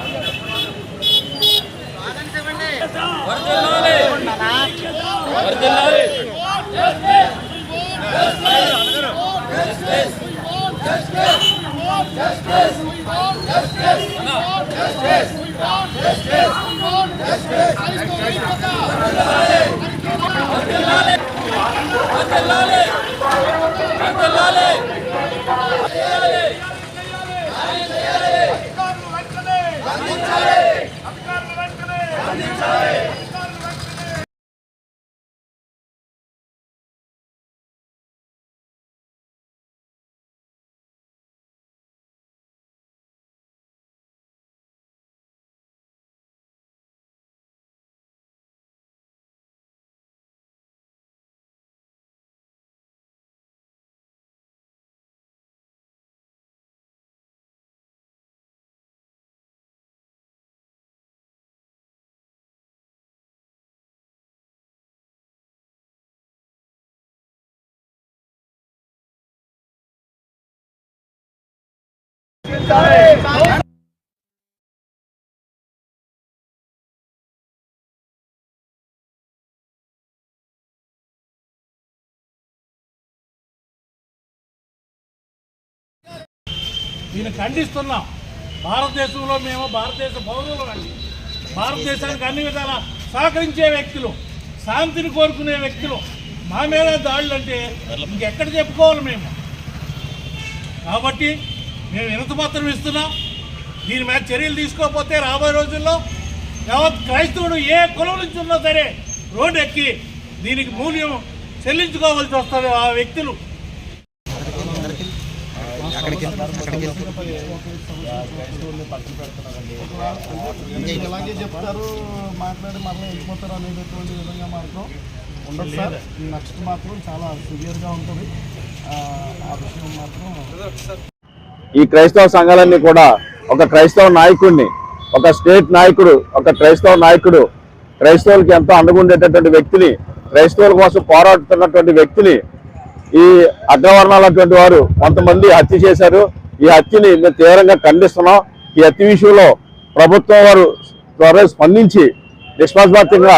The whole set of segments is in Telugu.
Let's go. Hadi çal. దీన్ని ఖండిస్తున్నాం భారతదేశంలో మేము భారతదేశ పౌరులు అండి భారతదేశానికి అన్ని విధాల సహకరించే వ్యక్తులు శాంతిని కోరుకునే వ్యక్తులు మా మీద దాడులు అంటే ఇంకెక్కడ చెప్పుకోవాలి మేము? కాబట్టి మేము వినతి ఇస్తున్నాం? దీని మీద చర్యలు తీసుకోకపోతే రాబోయే రోజుల్లో యావత్ క్రైస్తవుడు ఏ కులం నుంచి ఉన్నా సరే రోడ్డు ఎక్కి దీనికి మూల్యం చెల్లించుకోవాల్సి వస్తుంది ఆ వ్యక్తులు. ఇలాగే చెప్తారు మాట్లాడి మళ్ళీ వెళ్ళిపోతారు అనేటటువంటి విధంగా మాత్రం ఉండదు సార్ నెక్స్ట్ మాత్రం చాలా సివియర్గా ఉంటుంది. ఆ విషయం మాత్రం ఈ క్రైస్తవ సంఘాలన్నీ కూడా ఒక క్రైస్తవ నాయకుడిని ఒక స్టేట్ నాయకుడు ఒక క్రైస్తవ నాయకుడు క్రైస్తవులకి ఎంతో అండగుండేటటువంటి వ్యక్తిని క్రైస్తవుల కోసం పోరాడుతున్నటువంటి వ్యక్తిని ఈ అగ్రవర్ణాలటువంటి వారు కొంతమంది హత్య చేశారు. ఈ హత్యని మేము తీవ్రంగా ఖండిస్తున్నాం. ఈ హత్య విషయంలో ప్రభుత్వం వారు త్వరగా స్పందించి నిష్పక్షపాతంగా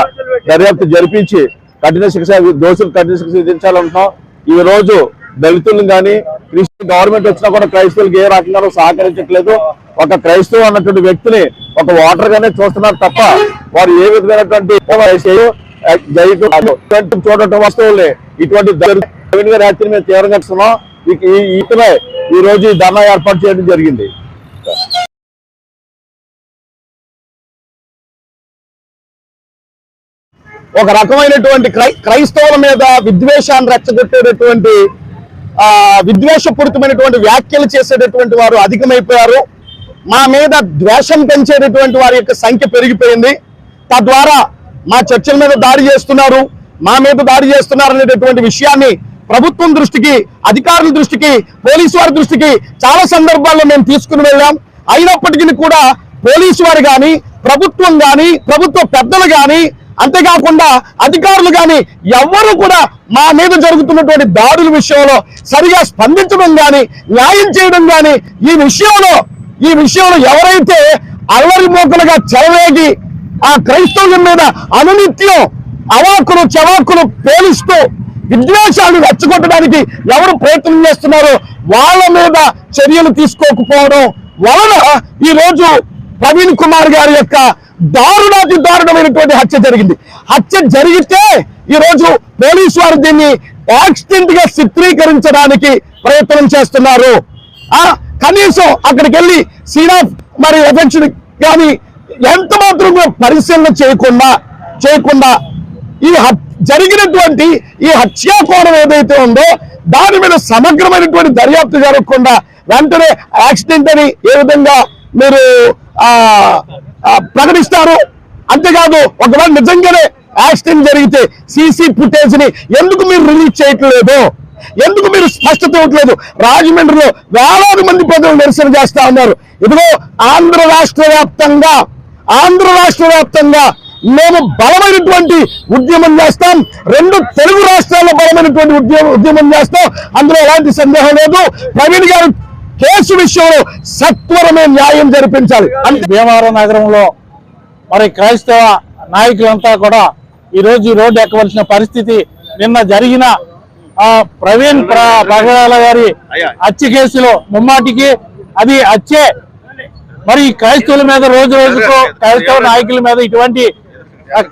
దర్యాప్తు జరిపించి కఠిన శిక్ష దోషులు కఠిన శిక్ష విధించాలంటున్నాం. ఈ రోజు దళితులను కానీ క్రిస్టియన్ గవర్నమెంట్ వచ్చినా కూడా క్రైస్తవులకు ఏ రకంగా సహకరించట్లేదు. ఒక క్రైస్తవు అన్నటువంటి వ్యక్తిని ఒక ఓటర్ గానే చూస్తున్నారు తప్ప వారు ఏ విధమైనటువంటి చూడటం వస్తువులే ఇటువంటి ప్రవీణ్ గారి హత్యని మేము తీవ్రంగా ఈ- ఇతనే ఈ రోజు ఈ ధర్నా ఏర్పాటు చేయడం జరిగింది. ఒక రకమైనటువంటి క్రై క్రైస్తవుల మీద విద్వేషాన్ని రెచ్చగొట్టేటటువంటి విద్వేషపూరితమైనటువంటి వ్యాఖ్యలు చేసేటటువంటి వారు అధికమైపోయారు. మా మీద ద్వేషం పెంచేటటువంటి వారి యొక్క సంఖ్య పెరిగిపోయింది. తద్వారా మా చర్చల మీద దాడి చేస్తున్నారు. మా మీద దాడి చేస్తున్నారు అనేటటువంటి విషయాన్ని ప్రభుత్వం దృష్టికి అధికారుల దృష్టికి పోలీసు వారి దృష్టికి చాలా సందర్భాల్లో మేము తీసుకుని వెళ్ళాం. అయినప్పటికీ కూడా పోలీసు వారు కానీ ప్రభుత్వం కానీ ప్రభుత్వ పెద్దలు కానీ అంతేకాకుండా అధికారులు కానీ ఎవ్వరూ కూడా మా మీద జరుగుతున్నటువంటి దాడుల విషయంలో సరిగా స్పందించడం కానీ న్యాయం చేయడం కానీ ఈ విషయంలో ఈ విషయంలో ఎవరైతే అల్లరి మోకలుగా చెలవేగి ఆ క్రైస్తవుల మీద అనునిత్యం అవాకులు చవాకులు పేలుస్తూ విద్వేషాలు రెచ్చగొట్టడానికి ఎవరు ప్రయత్నం చేస్తున్నారో వాళ్ళ మీద చర్యలు తీసుకోకపోవడం వలన ఈ రోజు ప్రవీణ్ కుమార్ గారి యొక్క దారుణాతి దారుణమైనటువంటి హత్య జరిగింది. హత్య జరిగితే ఈరోజు పోలీసు వారు దీన్ని యాక్సిడెంట్గా చిత్రీకరించడానికి ప్రయత్నం చేస్తున్నారు. ఆ కనీసం అక్కడికి వెళ్ళి సీన్ ఆఫ్ మరి ఎఫెక్ట్ కానీ ఎంత మాత్రం పరిశీలన చేయకుండా చేయకుండా ఈ జరిగినటువంటి ఈ హత్యాకోణం ఏదైతే ఉందో దాని మీద సమగ్రమైనటువంటి దర్యాప్తు జరగకుండా వెంటనే యాక్సిడెంట్ అని ఏ విధంగా మీరు ఆ, ప్రకటిస్తారు. అంతేకాదు ఒకవేళ నిజంగానే యాక్సిడెంట్ జరిగితే సీసీ ఫుటేజ్ని ఎందుకు మీరు రిలీజ్ చేయట్లేదు? ఎందుకు మీరు స్పష్టత ఇవ్వట్లేదు? రాజమండ్రిలో వేలాది మంది ప్రజలు నిరసన చేస్తా ఉన్నారు. ఇదిగో ఆంధ్ర రాష్ట్ర వ్యాప్తంగా ఆంధ్ర రాష్ట్ర వ్యాప్తంగా మేము బలమైనటువంటి ఉద్యమం చేస్తాం. రెండు తెలుగు రాష్ట్రాల్లో బలమైనటువంటి ఉద్యమం ఉద్యమం చేస్తాం. అందులో ఎలాంటి సందేహం లేదు. ప్రవీణ్ గారు కేసు విషయంలో సత్వరమే న్యాయం జరిపించాలి. అంతే. భీమవరం నగరంలో మరి క్రైస్తవ నాయకులంతా కూడా ఈ రోజు ఈ రోడ్డు ఎక్కవలసిన పరిస్థితి నిన్న జరిగిన ఆ ప్రవీణ్ ప్ర- ప్రగడాల గారి హత్య కేసులో ముమ్మాటికి అది హత్యే. మరి ఈ క్రైస్తవుల మీద రోజు రోజుకు క్రైస్తవ నాయకుల మీద ఇటువంటి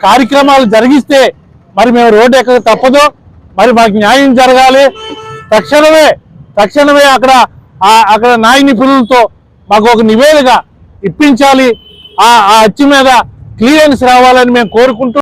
కార్యక్రమాలు జరిగిస్తే మరి మేము రోడ్డు ఎక్కక తప్పదు. మరి మాకు న్యాయం జరగాలి. తక్షణమే తక్షణమే అక్కడ అక్కడ న్యాయ నిపుణులతో మాకు ఒక నివేదిక ఇప్పించాలి. ఆ ఆ హత్య మీద క్లియరెన్స్ రావాలని మేము కోరుకుంటూ